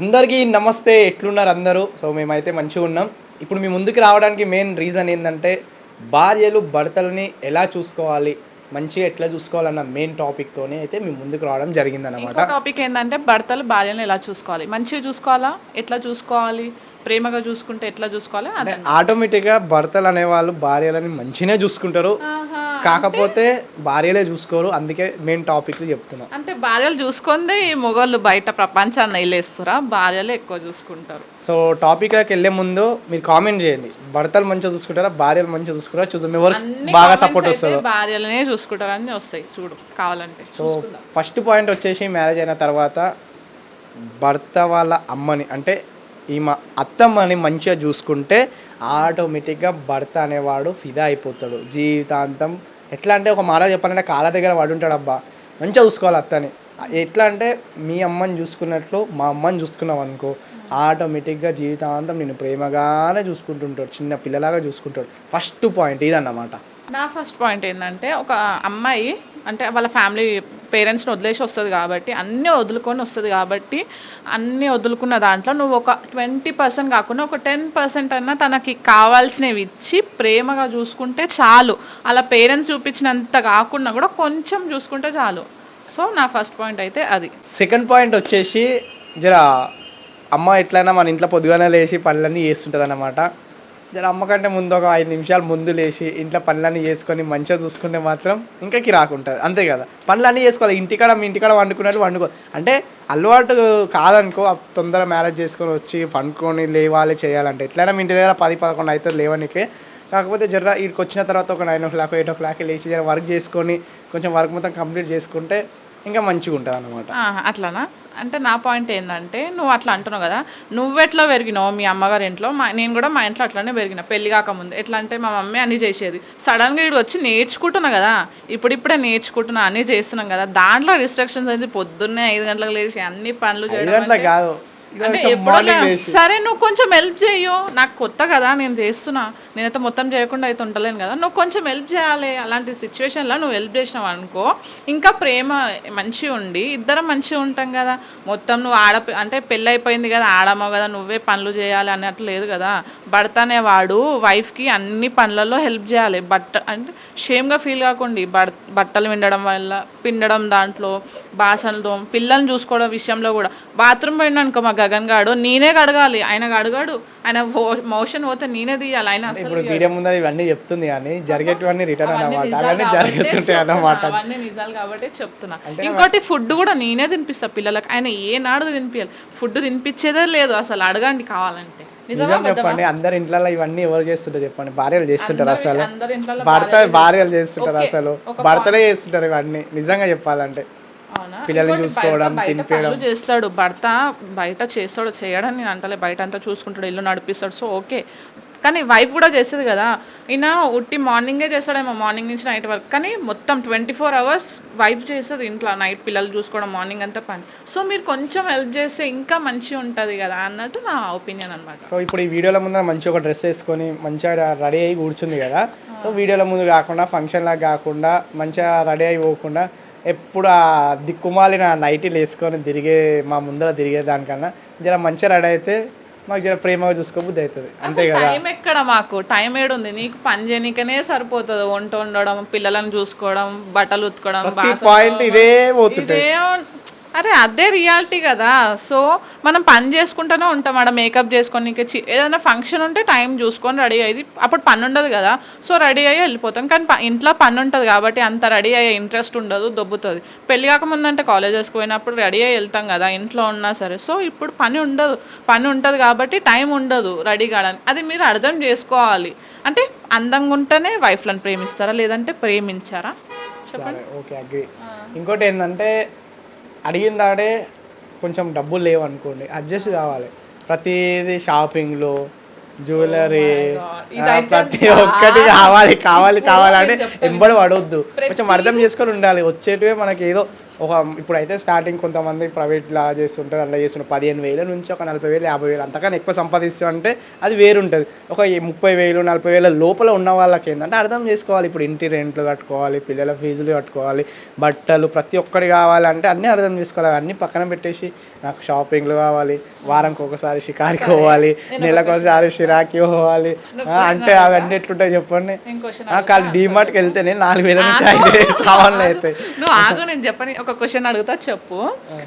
అందరికీ నమస్తే ఎట్లున్నారు అందరూ? సో మేమైతే మంచిగా ఉన్నాం. ఇప్పుడు మీ ముందుకు రావడానికి మెయిన్ రీజన్ ఏంటంటే భార్యలు భర్తలని ఎలా చూసుకోవాలి మంచిగా ఎట్లా చూసుకోవాలన్న మెయిన్ టాపిక్తోనే అయితే మీ ముందుకు రావడం జరిగిందన్నమాట. టాపిక్ ఏంటంటే భర్తలు భార్యను ఎలా చూసుకోవాలి? మంచిగా చూసుకోవాలా? ఎట్లా చూసుకోవాలి? ప్రేమగా చూసుకుంటే ఎట్లా చూసుకోవాలి? అదే ఆటోమేటిక్గా భర్తలు అనేవాళ్ళు భార్యలని మంచిగానే చూసుకుంటారు. కాకపోతే భార్యలే చూసుకోరు. అందుకే మెయిన్ టాపిక్ చెప్తున్నాం. అంటే భార్యలు చూసుకుందే ఈ మొగోళ్ళు బయట ప్రపంచాన్ని నైలేస్తురా? భార్యలు ఎక్కువ చూసుకుంటారు. సో టాపిక్లోకి వెళ్ళే ముందు మీరు కామెంట్ చేయండి. భర్తలు మంచిగా చూసుకుంటారా? భార్యలు మంచిగా చూసుకుంటారా? చూద్దాం. ఎవరు బాగా సపోర్ట్ వస్తుందో? భార్యలనే చూసుకుంటారని వస్తాయి. చూడు కావాలంటే సో ఫస్ట్ పాయింట్ వచ్చేసి మ్యారేజ్ అయిన తర్వాత భర్త వాళ్ళ అమ్మని అంటే ఈమె అత్తమ్మని మంచిగా చూసుకుంటే ఆటోమేటిక్గా భర్త అనేవాడు ఫిదా అయిపోతాడు. జీవితాంతం ఎట్లా అంటే ఒక మాట చెప్పాలంటే కాళ్ళ దగ్గర వాడు ఉంటాడు అబ్బా. మంచిగా చూసుకోవాలి అత్తని. ఎట్లా అంటే మీ అమ్మని చూసుకున్నట్లు మా అమ్మని చూసుకున్నావు అనుకో ఆటోమేటిక్గా జీవితాంతం నేను ప్రేమగానే చూసుకుంటుంటాడు. చిన్న పిల్లలాగా చూసుకుంటాడు. ఫస్ట్ పాయింట్ ఇదన్నమాట. నా ఫస్ట్ పాయింట్ ఏంటంటే ఒక అమ్మాయి అంటే వాళ్ళ ఫ్యామిలీ పేరెంట్స్ని వదిలేసి వస్తుంది కాబట్టి అన్నీ వదులుకొని వస్తుంది కాబట్టి అన్నీ వదులుకున్న దాంట్లో నువ్వు ఒక ట్వంటీ పర్సెంట్ కాకుండా ఒక టెన్ పర్సెంట్ అన్నా తనకి కావాల్సినవి ఇచ్చి ప్రేమగా చూసుకుంటే చాలు. అలా పేరెంట్స్ చూపించినంత కాకుండా కూడా కొంచెం చూసుకుంటే చాలు. సో నా ఫస్ట్ పాయింట్ అయితే అది. సెకండ్ పాయింట్ వచ్చేసి జర అమ్మ ఎట్లయినా మన ఇంట్లో పొద్దుగానే లేచి పనులన్నీ చేస్తుంటుంది అన్నమాట జర అమ్మకంటే ముందు ఒక ఐదు నిమిషాలు ముందు లేచి ఇంట్లో పనులన్నీ చేసుకొని మంచిగా చూసుకుంటే మాత్రం ఇంకా కిరాకుంటుంది అంతే కదా. పనులన్నీ చేసుకోవాలి. ఇంటికాడ మీ ఇంటికాడ వండుకున్నట్టు వండుకో. అంటే అలవాటు కాదనుకో తొందర మ్యారేజ్ చేసుకొని వచ్చి పండుకొని లేవాలి చేయాలంటే. ఎట్లయినా మీ ఇంటి దగ్గర పది పదకొండు అవుతుంది లేవనికే. కాకపోతే జర ఇక్కడికి వచ్చిన తర్వాత ఒక nine o'clock eight o'clock లేచి జర వర్క్ చేసుకొని కొంచెం వర్క్ మొత్తం కంప్లీట్ చేసుకుంటే ఇంకా మంచిగా ఉంటుంది అన్నమాట ఆహా, అట్లానా? అంటే నా పాయింట్ ఏంటంటే నువ్వు అట్లా అంటున్నావు కదా నువ్వెట్లా పెరిగినావు మీ అమ్మగారి ఇంట్లో మా నేను కూడా మా ఇంట్లో అట్లానే పెరిగిన పెళ్ళి కాకముందు. ఎట్లా అంటే మా మమ్మీ అన్నీ చేసేది. సడన్గా ఇటు వచ్చి నేర్చుకుంటున్నా కదా ఇప్పుడిప్పుడే నేర్చుకుంటున్నా అన్నీ చేస్తున్నాం కదా దాంట్లో రిస్ట్రిక్షన్స్ అయితే పొద్దున్నే ఐదు గంటలకు లేచి అన్ని పనులు చేయడం కాదు. సరే నువ్వు కొంచెం హెల్ప్ చేయు నాకు కొత్త కదా నేను చేస్తున్నా. నేనైతే మొత్తం చేయకుండా అయితే ఉండలేను కదా. నువ్వు కొంచెం హెల్ప్ చేయాలి. అలాంటి సిచ్యువేషన్లో నువ్వు హెల్ప్ చేసినావు అనుకో ఇంకా ప్రేమ మంచిగా ఉండి ఇద్దరం మంచిగా ఉంటాం కదా. మొత్తం నువ్వు ఆడ అంటే పెళ్ళి అయిపోయింది కదా ఆడమో కదా నువ్వే పనులు చేయాలి అన్నట్లు లేదు కదా. భర్త అనేవాడు వైఫ్కి అన్ని పనులలో హెల్ప్ చేయాలి. బట్ట అంటే షేమ్గా ఫీల్ కాకుండా బట్ బట్టలు విండడం వల్ల పిండడం దాంట్లో బాసనలు పిల్లల్ని చూసుకోవడం విషయంలో కూడా. బాత్రూమ్ పోయినా అనుకో మా గగన్ గాడు నేనే కడగాలి. ఆయన అడగాడు ఆయన మోషన్ పోతే నేనే తీయాలి. ఆయన ఇప్పుడు వీడియో ముందు ఇవన్నీ చెప్తుంది కానీ జరిగేటివన్నీ రిటర్న్ అన్నమాట. అవన్నీ కాబట్టే జరుగుతుంటాయి చెప్తున్నా. అన్నమాట. అవన్నీ నిజాలు కాబట్టి చెప్తున్నా. ఇంకోటి ఫుడ్ కూడా నేనే తినిపిస్తా పిల్లలకు. ఆయన ఏ నాడు తినిపించాలి ఫుడ్ తినిపించేదే లేదు అసలు. అడగండి కావాలంటే. నిజం చెప్పండి. అందరి ఇంట్లో ఇవన్నీ ఎవరు చేస్తుంటారు చెప్పండి. భార్యలు చేస్తుంటారు అసలు. భర్త భార్యలు చేస్తుంటారు. అసలు. భర్తలే చేస్తుంటారు ఇవన్నీ. నిజంగా చెప్పాలంటే? పిల్లల్ని చూసుకోవడం. పనులు చేస్తాడు భర్త బయట చేస్తాడు చేయడం నేను అంటలే బయట అంతా చూసుకుంటాడు ఇల్లు నడిపిస్తాడు సో ఓకే. కానీ వైఫ్ కూడా చేస్తుంది కదా. ఈయన ఉట్టి మార్నింగే చేస్తాడేమో మార్నింగ్ నుంచి నైట్ వరకు. కానీ మొత్తం ట్వంటీ ఫోర్ అవర్స్ వైఫ్ చేస్తుంది ఇంట్లో నైట్ పిల్లలు చూసుకోవడం మార్నింగ్ అంతా పని. సో మీరు కొంచెం హెల్ప్ చేస్తే ఇంకా మంచిగా ఉంటుంది కదా అన్నట్టు నా ఒపీనియన్ అనమాట సో ఇప్పుడు ఈ వీడియోల ముందు మంచిగా ఒక డ్రెస్ వేసుకొని మంచిగా రెడీ అయ్యి కూర్చుంది కదా. సో వీడియోల ముందు కాకుండా ఫంక్షన్ లాగా కాకుండా మంచిగా రెడీ అయి పోకుండా ఎప్పుడు ఆ దిక్కుమాలిన నైటీలు వేసుకొని తిరిగే మా ముందర తిరిగే దానికన్నా జర మంచిగా రెడీ అయితే మాకు జర ప్రేమగా చూసుకోబుద్ది అవుతుంది. అంతే కదా? టైం ఎక్కడ మాకు? టైం ఏడుంది. నీకు పని చేయనీకనే సరిపోతుంది. వంట వండడం పిల్లలను చూసుకోవడం బట్టలు ఉతుకోవడం బాసనలు పాయింట్ ఇదే ఉం- అరే అదే రియాలిటీ కదా. సో మనం పని చేసుకుంటూనే ఉంటాం ఆడ మేకప్ చేసుకొని ఏదైనా ఫంక్షన్ ఉంటే టైం చూసుకొని రెడీ అయ్యి అప్పుడు పని ఉండదు కదా. సో రెడీ అయ్యి వెళ్ళిపోతాం. కానీ ఇంట్లో పని ఉంటుంది కాబట్టి అంత రెడీ అయ్యే ఇంట్రెస్ట్ ఉండదు దొబ్బుతుంది. పెళ్ళి కాకముందంటే కాలేజెస్కి పోయినప్పుడు రెడీ అయ్యి వెళ్తాం కదా ఇంట్లో ఉన్నా సరే. సో ఇప్పుడు పని ఉండదు. పని ఉంటుంది కాబట్టి టైం ఉండదు రెడీ కావడానికి. అది మీరు అర్థం చేసుకోవాలి. అంటే అందంగా ఉంటేనే వైఫ్లను ప్రేమిస్తారా? లేదంటే ప్రేమించారా? చెప్పండి. Okay agree. ఇంకోటి ఏంటంటే అడిగిన దాడే కొంచెం డబ్బులు లేవు అనుకోండి అడ్జస్ట్ కావాలి. ప్రతిదీ షాపింగ్లో జ్యువెలరీ ప్రతి ఒక్కటి కావాలి కావాలి కావాలి అంటే నేను చెప్తా ఎంబడి పడవద్దు కొంచెం అర్థం చేసుకొని ఉండాలి. వచ్చేటివే మనకి ఏదో ఒక ఇప్పుడైతే స్టార్టింగ్ కొంతమంది ప్రైవేట్లా చేస్తుంటారు అలా చేస్తుంటారు. పదిహేను వేల నుంచి ఒక నలభై వేలు యాభై వేలు అంతకన్నా ఎక్కువ సంపాదిస్తామంటే అది వేరుంటుంది. ఒక ముప్పై వేలు నలభై వేల లోపల ఉన్న వాళ్ళకి ఏంటంటే అర్థం చేసుకోవాలి. ఇప్పుడు ఇంటి రెంట్లు కట్టుకోవాలి పిల్లల ఫీజులు కట్టుకోవాలి బట్టలు ప్రతి ఒక్కటి కావాలంటే అన్నీ అర్థం చేసుకోవాలి. అన్నీ పక్కన పెట్టేసి నాకు షాపింగ్లు కావాలి వారంకి ఒకసారి షికారికి పోవాలి నెలకోసారి షిరాకి పోవాలి. అంటే అవన్నీ ఎట్లుంటాయి చెప్పండి? కాదు డీమార్ట్కి వెళ్తేనే నాలుగు వేల నుంచి ఐదు సామాన్లు అవుతాయి. నేను చెప్పని. ఒక క్వశ్చన్ అడుగుతా చెప్పు.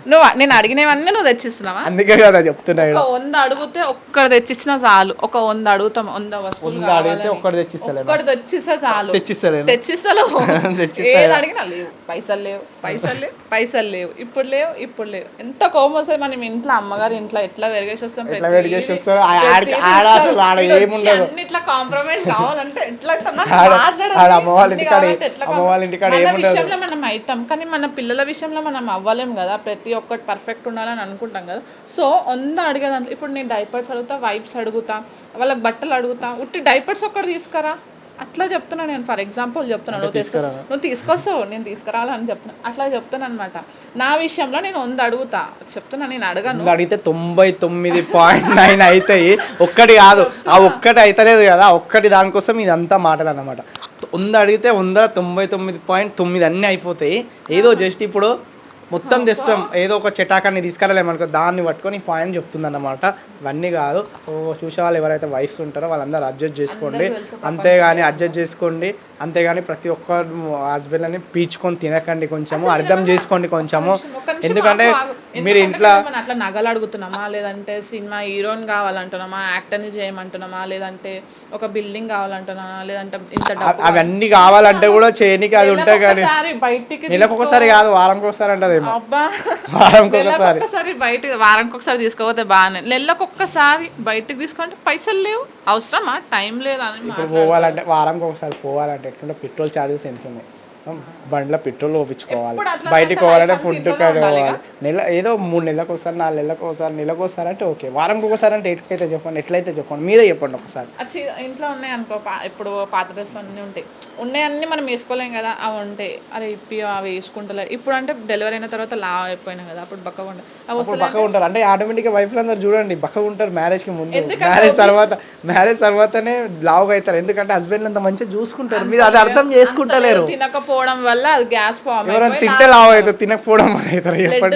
నువ్వు నేను అడిగినవన్నీ నువ్వు తెచ్చిస్తున్నావా? అందుకే కదా చెప్తున్నా ఒక వంద అడిగితే ఒక్కడు తెచ్చిచ్చినా చాలు. ఒక వంద అడుగుతాం వంద వస్తువులు వంద అడిగితే ఒక్కటి తెచ్చిస్తే చాలు. తెచ్చిస్తలేను? తెచ్చిస్తలేవు. ఏది అడిగినా లేవు. పైసలు లేవు. పైసలు లేవు. పైసలు లేవు. ఇప్పుడు లేవు ఇప్పుడు లేవు. ఎంత కోపం వస్తుంది మనం ఇంట్లో అమ్మగారు ఇంట్లో? ఎట్లా వెరిగేసి వస్తాం. అన్నిట్లా కాంప్రమైజ్ కావాలంటే ఎట్లా ఇంటికాడ ఇంటికాడ ఏముండదు. మనం అవుతాం కానీ మన పిల్లల విషయంలో మనం అవ్వలేం కదా. ప్రతి ఒక్కటి పర్ఫెక్ట్ ఉండాలని అనుకుంటాం కదా. సో వంద అడిగేదాంట్లో ఇప్పుడు నేను డైపర్స్ అడుగుతా వైప్స్ అడుగుతా వాళ్ళకి బట్టలు అడుగుతా ఉట్టి డైపర్స్ ఒక్కటి తీసుకురా. అట్లా చెప్తున్నా నేను ఫర్ ఎగ్జాంపుల్ చెప్తున్నా నువ్వు తీసుకు నువ్వు తీసుకొస్తావు నేను తీసుకురావాలని చెప్తున్నా. అట్లా చెప్తాను అనమాట నా విషయంలో నేను వంద అడుగుతా. చెప్తున్నా నేను అడగను. అడిగితే తొంభై తొమ్మిది పాయింట్ నైన్ అవుతాయి ఒక్కటి కాదు. ఆ ఒక్కటి అవుతలేదు కదా. ఒక్కటి దానికోసం ఇదంతా మాటలు అన్నమాట వంద అడిగితే వంద తొంభై తొమ్మిది పాయింట్ తొమ్మిది అన్నీ అయిపోతాయి. ఏదో జస్ట్ ఇప్పుడు మొత్తం తెస్తాం ఏదో ఒక చటాకాన్ని తీసుకురాలేమనుకో దాన్ని పట్టుకొని పాయింట్ చెప్తుంది అన్నమాట ఇవన్నీ కాదు. సో చూసే వాళ్ళు ఎవరైతే వైఫ్స్ ఉంటారో వాళ్ళందరూ అడ్జస్ట్ చేసుకోండి. అంతేగాని అడ్జస్ట్ చేసుకోండి. అంతేగాని ప్రతి ఒక్క హస్బెండ్ అని పీచుకొని తినకండి కొంచెము అర్థం చేసుకోండి కొంచెము. ఎందుకంటే. మీరు ఇంట్లో అట్లా నగలు అడుగుతున్నామా లేదంటే సినిమా హీరోయిన్ కావాలంటున్నామా యాక్టర్ని చేయమంటున్నామా లేదంటే ఒక బిల్డింగ్ కావాలంటున్నామా లేదంటే ఇంత అవన్నీ కావాలంటే కూడా చేయనికి అది ఉంటాయి కానీ బయటికి నెలకు ఒకసారి కాదు వారంకి ఒకసారి అంటదేమో అబ్బా. వారంకి ఒకసారి బయట వారానికి ఒకసారి తీసుకోపోతే బాగానే. నెలకు ఒక్కసారి బయటికి తీసుకుంటే పైసలు లేవు. అవసరమా? టైం లేదా అని ఇప్పుడు పోవాలంటే వారంకి ఒకసారి పోవాలంటే ఎట్లుంటే పెట్రోల్ ఛార్జెస్ ఎంత ఉన్నాయి బండిలో పెట్రోల్ పోపించుకోవాలి బయటికి పోవాలంటే ఫుడ్ అంతా ఇంట్లోనే కావాలి ఉండాలిగా? నెల ఏదో మూడు నెలలకు ఒకసారి నాలుగు నెలలకు ఒకసారి నెలకు ఒకసారి అంటే ఓకే. వారంకి ఒకసారి అంటే ఎట్లయితే చెప్పండి ఎట్లయితే చెప్పండి మీరే చెప్పండి ఒకసారి. ఇంట్లో ఉన్నాయి అనుకో ఇప్పుడు పాత డ్రెస్లు అన్నీ ఉంటాయి. ఉన్నాయన్నీ మనం వేసుకోలేం కదా అవి ఉంటాయి అరే ఇప్పి అవి వేసుకుంటలే. ఇప్పుడు అంటే డెలివరీ అయిన తర్వాత లా అయిపోయినాం కదా అప్పుడు బక్క వస్తలే బక్క ఉంటారు. అంటే ఆటోమేటిక్గా వైఫ్లు అందరు చూడండి బక్క ఉంటారు మ్యారేజ్కి ముందు మ్యారేజ్ తర్వాత మ్యారేజ్ తర్వాతనే లావుగా అవుతారు ఎందుకంటే హస్బెండ్ అంత మంచిగా చూసుకుంటారు. మీరు అది అర్థం చేసుకుంటలేరు. తినకపోవడం వల్ల అది గ్యాస్ ఫామ్ ఎవరైనా తింటే లావు అవుతారు తినకపోవడం వల్ల అవుతారు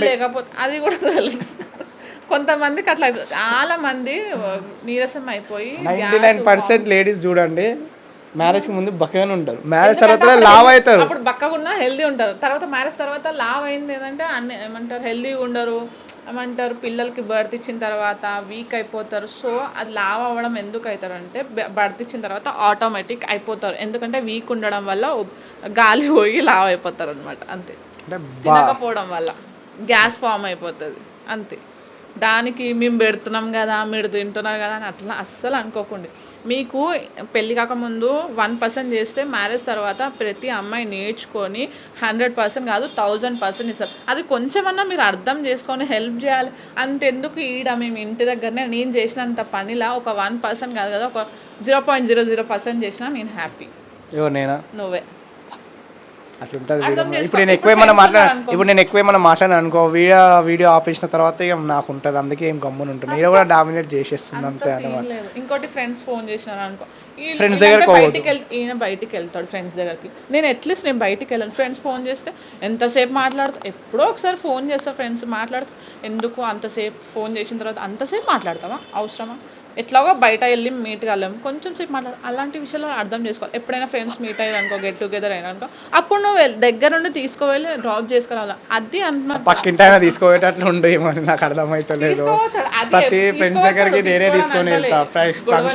లేకపోతే అది కూడా తెలుసు. కొంతమందికి అట్లా. చాలా మంది నీరసం అయిపోయి నైంటీ నైన్ పర్సెంట్ లేడీస్ చూడండి మ్యారేజ్కి ముందు బక్కగానే ఉంటారు. మ్యారేజ్ తర్వాత లావ్ అవుతారు. అప్పుడు బక్కగా ఉన్నా హెల్దీ ఉంటారు. తర్వాత మ్యారేజ్ తర్వాత లావ్ అయింది ఏంటంటే అన్ని ఏమంటారు హెల్దీగా ఉండరు. ఏమంటారు పిల్లలకి బర్త్ ఇచ్చిన తర్వాత వీక్ అయిపోతారు. సో అది లావ్ అవ్వడం ఎందుకు అవుతారంటే బర్త్ ఇచ్చిన తర్వాత ఆటోమేటిక్ అయిపోతారు. ఎందుకంటే వీక్ ఉండడం వల్ల గాలి పోయి లావ్ అయిపోతారు అనమాట అంతే తినకపోవడం వల్ల. గ్యాస్ ఫామ్ అయిపోతుంది. అంతే. దానికి మేము పెడుతున్నాం కదా మీరు తింటున్నారు కదా అని అట్లా అస్సలు అనుకోకండి. మీకు పెళ్ళి కాకముందు వన్ పర్సెంట్ చేస్తే మ్యారేజ్ తర్వాత ప్రతి అమ్మాయి నేర్చుకొని హండ్రెడ్ పర్సెంట్ కాదు థౌజండ్ పర్సెంట్ ఇస్తారు. అది కొంచెమన్నా మీరు అర్థం చేసుకొని హెల్ప్ చేయాలి. అంతెందుకు ఈడ మేము ఇంటి దగ్గరనే నేను చేసినంత పనిలా ఒక వన్ పర్సెంట్ కాదు కదా ఒక zero point zero zero percent చేసినా నేను హ్యాపీ. నేనా? నువ్వే. అట్లుంటుంది వీడియో. ఇప్పుడు నేను ఎక్కువ ఏమైనా మాట్లాడ. ఇప్పుడు నేను ఎక్కువ ఏమైనా మాట్లాడాను అనుకో వీడియో వీడియో ఆపేసిన తర్వాత ఇక నాకు ఉంటుంది. అందుకే ఏం గమ్మున ఉంటుంది నేను కూడా డామినేట్ చేసేస్తుంది అంతే అనమాట ఇంకోటి ఫ్రెండ్స్ ఫోన్ చేసినారు అనుకో వీళ్ళంటే దగ్గరకు బయటికి ఈయన బయటికి వెళ్తాడు ఫ్రెండ్స్ దగ్గరికి. నేను అట్లీస్ట్ నేను బయటికి వెళ్ళాను. ఫ్రెండ్స్ ఫోన్ చేస్తే ఎంతసేపు మాట్లాడుతా ఎప్పుడో ఒకసారి ఫోన్ చేస్తా ఫ్రెండ్స్ మాట్లాడుతా. ఎందుకు అంతసేపు ఫోన్ చేసిన తర్వాత అంతసేపు మాట్లాడతావా? అవసరమా? ఎట్లాగో బయట వెళ్ళి మీట్ కాలేము కొంచెం సేపు మాట్లాడు అలాంటి విషయాలు అర్థం చేసుకోవాలి. ఎప్పుడైనా ఫ్రెండ్స్ మీట్ అయ్యారు అనుకో గెట్ టుగెదర్ అయినా అనుకో అప్పుడు నువ్వు దగ్గర నుండి తీసుకువెళ్ళి డ్రాప్ చేసుకురావాలి అది అంటున్నారు పక్కింటి ఆయన తీసుకోవేటట్లు ఉండేమో నాకు. అది ప్రతి ఫ్రెండ్స్ దగ్గరికి నేనే తీసుకొని. వెళ్తా.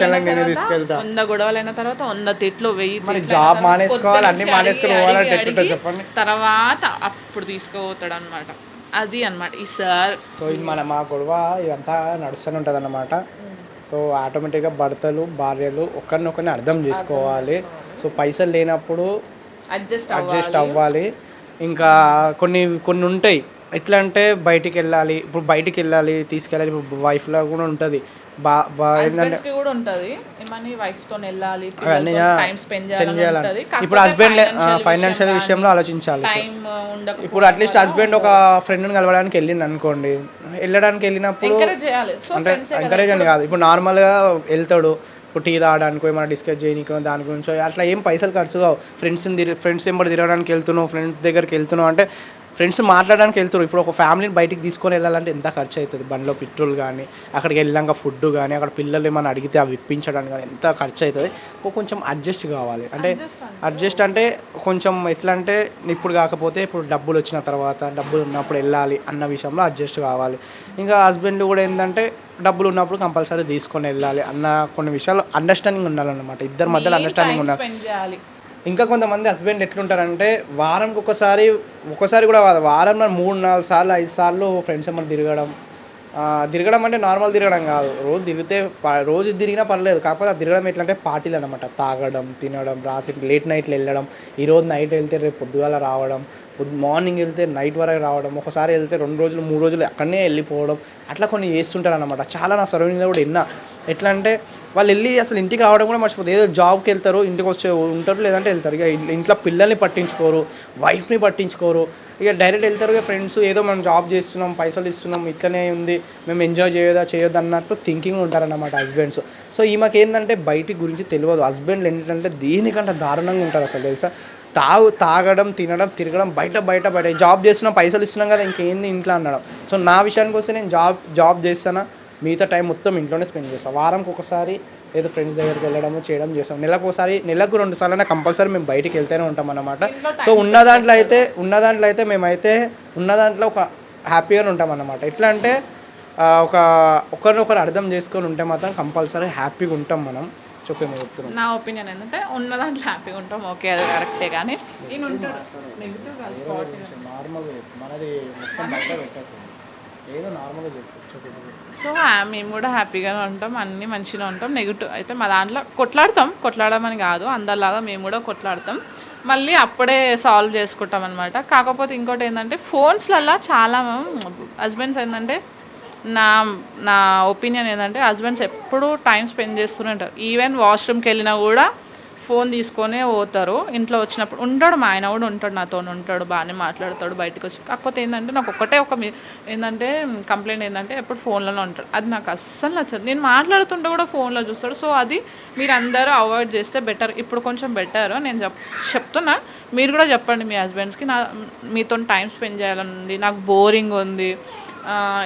అయిన నేనే తీసుకెళ్తా. గొడవలైన తర్వాత వంద తిట్లు వెయ్యి జాబ్ మానేసుకోవాలి, అన్ని మానేసుకొని చెప్పండి? తర్వాత అప్పుడు తీసుకుపోతాడు అనమాట అది అన్నమాట. ఈ సార్ సో ఇది మన మా గొడవ ఇదంతా నడుస్తూనే ఉంటుంది అన్నమాట సో ఆటోమేటిక్గా భర్తలు భార్యలు ఒకరినొకరిని అర్థం చేసుకోవాలి. సో పైసలు లేనప్పుడు అడ్జస్ట్ అడ్జస్ట్ అవ్వాలి. ఇంకా కొన్ని కొన్ని ఉంటాయి. ఎట్లా అంటే బయటికి వెళ్ళాలి ఇప్పుడు బయటికి వెళ్ళాలి తీసుకెళ్ళాలి. ఇప్పుడు వైఫ్లో కూడా ఉంటుంది. బా బా ఏంటంటే హస్బెండ్స్కి కూడా ఉంటది. ఏమని వైఫ్తో వెళ్ళాలి అవన్నీ టైం స్పెండ్ సెండ్ చేయాలని ఉంటది చేయాలి. ఇప్పుడు హస్బెండ్ ఫైనాన్షియల్ విషయంలో ఆలోచించాలి. ఇప్పుడు అట్లీస్ట్ హస్బెండ్ ఒక ఫ్రెండ్ని కలవడానికి వెళ్ళింది అనుకోండి. వెళ్ళడానికి వెళ్ళినప్పుడు అంటే ఎంకరేజ్ అని కాదు. ఇప్పుడు నార్మల్గా వెళ్తాడు. ఇప్పుడు టీ తాగడానికి ఏమైనా డిస్కస్ చేయడానికి దాని గురించి అట్లా ఏం పైసలు ఖర్చు కావు. ఫ్రెండ్స్ ఫ్రెండ్స్ ఎంబడి తిరగడానికి వెళ్తున్నావు ఫ్రెండ్స్ దగ్గరికి వెళ్తున్నావు అంటే ఫ్రెండ్స్ మాట్లాడడానికి వెళ్తారు ఇప్పుడు ఒక ఫ్యామిలీని బయటికి తీసుకొని వెళ్ళాలంటే ఎంత ఖర్చు అవుతుంది బండిలో పెట్రోల్ కానీ అక్కడికి వెళ్ళాక ఫుడ్ కానీ అక్కడ పిల్లలు ఏమైనా అడిగితే అవి ఇప్పించడానికి కానీ ఎంత ఖర్చు అవుతుంది కొంచెం అడ్జస్ట్ కావాలి. అంటే అడ్జస్ట్ అంటే కొంచెం ఎట్లా అంటే ఇప్పుడు కాకపోతే ఇప్పుడు డబ్బులు వచ్చిన తర్వాత డబ్బులు ఉన్నప్పుడు వెళ్ళాలి అన్న విషయంలో అడ్జస్ట్ కావాలి. ఇంకా హస్బెండ్ కూడా ఏంటంటే డబ్బులు ఉన్నప్పుడు కంపల్సరీ తీసుకొని వెళ్ళాలి అన్న కొన్ని విషయాలు అండర్స్టాండింగ్ ఉండాలన్నమాట. ఇద్దరి మధ్యలో అండర్స్టాండింగ్ ఉండాలి. ఇంకా కొంతమంది హస్బెండ్ ఎట్లుంటారంటే వారంకి ఒకసారి ఒకసారి కూడా కాదు వారంలో మూడు నాలుగు సార్లు ఐదు సార్లు ఫ్రెండ్స్ ఏమన్నా తిరగడం. తిరగడం అంటే నార్మల్ తిరగడం కాదు. రోజు తిరిగితే ప- రోజు తిరిగినా పర్లేదు. కాకపోతే ఆ తిరగడం ఎట్లా అంటే పార్టీలు అనమాట తాగడం తినడం రాత్రి లేట్ నైట్లు వెళ్ళడం ఈరోజు నైట్ వెళ్తే రేపు పొద్దుగాల రావడం పొద్దు మార్నింగ్ వెళ్తే నైట్ వరకు రావడం ఒకసారి వెళ్తే రెండు రోజులు మూడు రోజులు అక్కడనే వెళ్ళిపోవడం అట్లా కొన్ని చేస్తుంటారు అనమాట చాలా నా సరౌండింగ్లో కూడా విన్నా. ఎట్లా అంటే వాళ్ళు వెళ్ళి అసలు ఇంటికి రావడం కూడా మర్చిపోతుంది ఏదో జాబ్కి వెళ్తారు ఇంటికి వచ్చే ఉంటారు లేదంటే వెళ్తారు. ఇక ఇంట్లో పిల్లల్ని పట్టించుకోరు వైఫ్ని పట్టించుకోరు. ఇక డైరెక్ట్ వెళ్తారు ఇక ఫ్రెండ్స్ ఏదో మనం జాబ్ చేస్తున్నాం పైసలు ఇస్తున్నాం ఇట్లనే ఉంది మేము ఎంజాయ్ చేయదా చేయొద్దు అన్నట్టు థింకింగ్ ఉంటారన్నమాట హస్బెండ్స్ సో ఈమెకి ఏంటంటే బయటి గురించి తెలియదు. హస్బెండ్లు ఏంటంటే దీనికంటే దారుణంగా ఉంటారు అసలు తెలుసా? తాగు తాగడం తినడం తిరగడం బయట బయట బయట. జాబ్ చేస్తున్నాం పైసలు ఇస్తున్నాం కదా ఇంకేంది ఇంట్లో అనడం. సో నా విషయానికి వస్తే నేను జాబ్ జాబ్ చేస్తానా? మిగతా టైం మొత్తం ఇంట్లోనే స్పెండ్ చేస్తాం. వారంకి ఒకసారి ఏదో ఫ్రెండ్స్ దగ్గరికి వెళ్ళడము చేయడం చేస్తాం. నెలకు ఒకసారి నెలకు రెండు సార్లు కంపల్సరీ మేము బయటికి వెళ్తూనే ఉంటాం అన్నమాట. సో ఉన్న దాంట్లో అయితే ఉన్న దాంట్లో అయితే మేమైతే ఉన్న దాంట్లో ఒక హ్యాపీగానే ఉంటాం అన్నమాట. ఎట్లా అంటే ఆ, ఒక ఒకరినొకరు అర్థం చేసుకొని ఉంటే మాత్రం కంపల్సరీ హ్యాపీగా ఉంటాం మనం. చెప్తున్నాం నా ఒపీనియన్ ఏంటంటే ఉన్న దాంట్లో హ్యాపీగా ఉంటాం. ఓకే అది కరెక్టే కానీ నేను ఉంటాడు నెగిటివ్ మనది మొత్తం బయట పెట్టకు. ఏదో నార్మల్గా సో మేము కూడా హ్యాపీగానే ఉంటాం అన్నీ మంచిగా ఉంటాం. నెగిటివ్ అయితే మా దాంట్లో కొట్లాడతాం కొట్లాడమని కాదు అందరిలాగా మేము కూడా కొట్లాడతాం. మళ్ళీ అప్పుడే సాల్వ్ చేసుకుంటాం అనమాట కాకపోతే ఇంకోటి ఏంటంటే ఫోన్స్లల్లో చాలా హస్బెండ్స్ ఏంటంటే నా నా ఒపీనియన్ ఏంటంటే హస్బెండ్స్ ఎప్పుడూ టైం స్పెండ్ చేస్తూనే ఉంటారు. ఈవెన్ వాష్రూమ్కి వెళ్ళినా కూడా ఫోన్ తీసుకొనే పోతారు. ఇంట్లో వచ్చినప్పుడు ఉంటాడు మా ఆయన కూడా ఉంటాడు నాతో ఉంటాడు బాగానే మాట్లాడతాడు బయటకు వచ్చి. కాకపోతే ఏంటంటే నాకు ఒకటే ఒక మీ- ఏంటంటే కంప్లైంట్ ఏంటంటే ఎప్పుడు ఫోన్లోనే ఉంటాడు. అది నాకు అస్సలు నచ్చదు. నేను మాట్లాడుతుంటే కూడా ఫోన్లో చూస్తాడు. సో అది మీరు అందరూ అవాయిడ్ చేస్తే బెటర్. ఇప్పుడు కొంచెం బెటర్. నేను చెప్ చెప్తున్నా. మీరు కూడా చెప్పండి మీ హస్బెండ్స్కి నా మీతో టైం స్పెండ్ చేయాలని ఉంది నాకు బోరింగ్ ఉంది.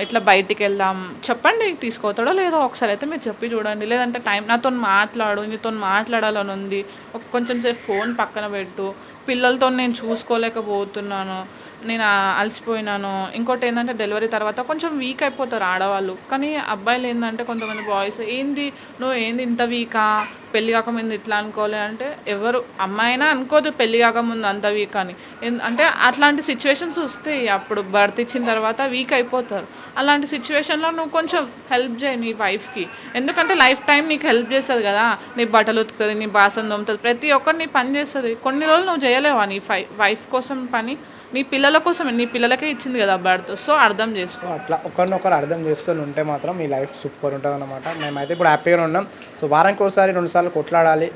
ఇట్లా బయటికి వెళ్దాం. చెప్పండి తీసుకుపోతాడో లేదో ఒకసారి అయితే మీరు చెప్పి చూడండి. లేదంటే టైం నాతో మాట్లాడు నీతో మాట్లాడాలని ఉంది. ఒక కొంచెం సేపు ఫోన్ పక్కన పెట్టు. పిల్లలతో నేను చూసుకోలేకపోతున్నాను నేను అలసిపోయినాను. ఇంకోటి ఏంటంటే డెలివరీ తర్వాత కొంచెం వీక్ అయిపోతారు ఆడవాళ్ళు. కానీ అబ్బాయిలు ఏంటంటే కొంతమంది బాయ్స్ ఏంది? నువ్వు ఏంది ఇంత వీకా పెళ్ళి కాకముందు ఇట్లా అనుకోలే అంటే ఎవరు అమ్మాయినా అనుకోదు పెళ్ళి కాకముందు అంత వీక్ అని. ఎన్- అంటే అట్లాంటి సిచ్యువేషన్స్ వస్తాయి అప్పుడు బర్త్ ఇచ్చిన తర్వాత వీక్ అయిపోతారు. అలాంటి సిచ్యువేషన్లో నువ్వు కొంచెం హెల్ప్ చేయి నీ వైఫ్కి ఎందుకంటే లైఫ్ టైం నీకు హెల్ప్ చేస్తుంది కదా. నీ బట్టలు ఉతుకుతుంది నీ బాసన దొమ్ముతుంది ప్రతి ఒక్కరు నీ పని చేస్తుంది. కొన్ని రోజులు నువ్వు చేయలేవా నీ ఫై వైఫ్ కోసం పని నీ పిల్లల కోసం నీ పిల్లలకే ఇచ్చింది కదా బర్త్ సో అర్థం చేసుకో. అట్లా ఒకరినొకరు అర్థం చేసుకొని ఉంటే మాత్రం మీ లైఫ్ సూపర్ ఉంటుంది అనమాట మేమైతే ఇప్పుడు హ్యాపీగానే ఉన్నాం. సో వారానికి ఒకసారి రెండు సార్లు కొట్లాడాలి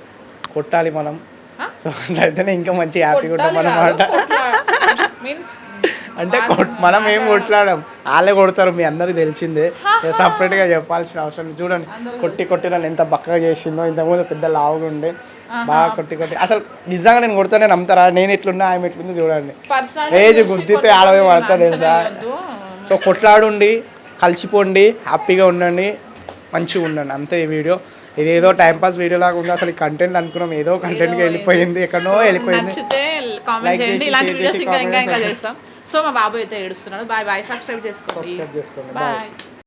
కొట్టాలి మనం. సో అట్లా అయితేనే ఇంకా మంచి హ్యాపీగా ఉంటాం అనమాట మీన్స్ అంటే మనం ఏం కొట్లాడాం? వాళ్ళే కొడతారు మీ అందరికి తెలిసిందే. సపరేట్గా చెప్పాల్సిన అవసరం. చూడండి కొట్టి కొట్టి నన్ను ఎంత బక్కగా చేసిందో ఇంతకుముందు పెద్ద లావుగా ఉండే బాగా కొట్టి కొట్టి. అసలు నిజంగా నేను కొడితే నేను నమ్ముతారా? నేను ఎట్లున్నా ఆమె ఎట్లుందో చూడండి. ఏజ్ గుద్దితే ఆడవే పడతా తెలుసా? సో కొట్లాడుండి కలిసిపోండి హ్యాపీగా ఉండండి మంచిగా ఉండండి. అంతే ఈ వీడియో. ఇదేదో టైంపాస్ వీడియో లాగా ఉంది. అసలు ఈ కంటెంట్ అనుకున్నాం. ఏదో కంటెంట్కి వెళ్ళిపోయింది ఎక్కడో వెళ్ళిపోయింది. కామెంట్ చేయండి. ఇలాంటి వీడియోస్ ఇంకా ఇంకా. చేస్తాం. సో మా బాబు అయితే ఏడుస్తున్నాడు. బాయ్ బాయ్ సబ్స్క్రైబ్ చేసుకోండి. బాయ్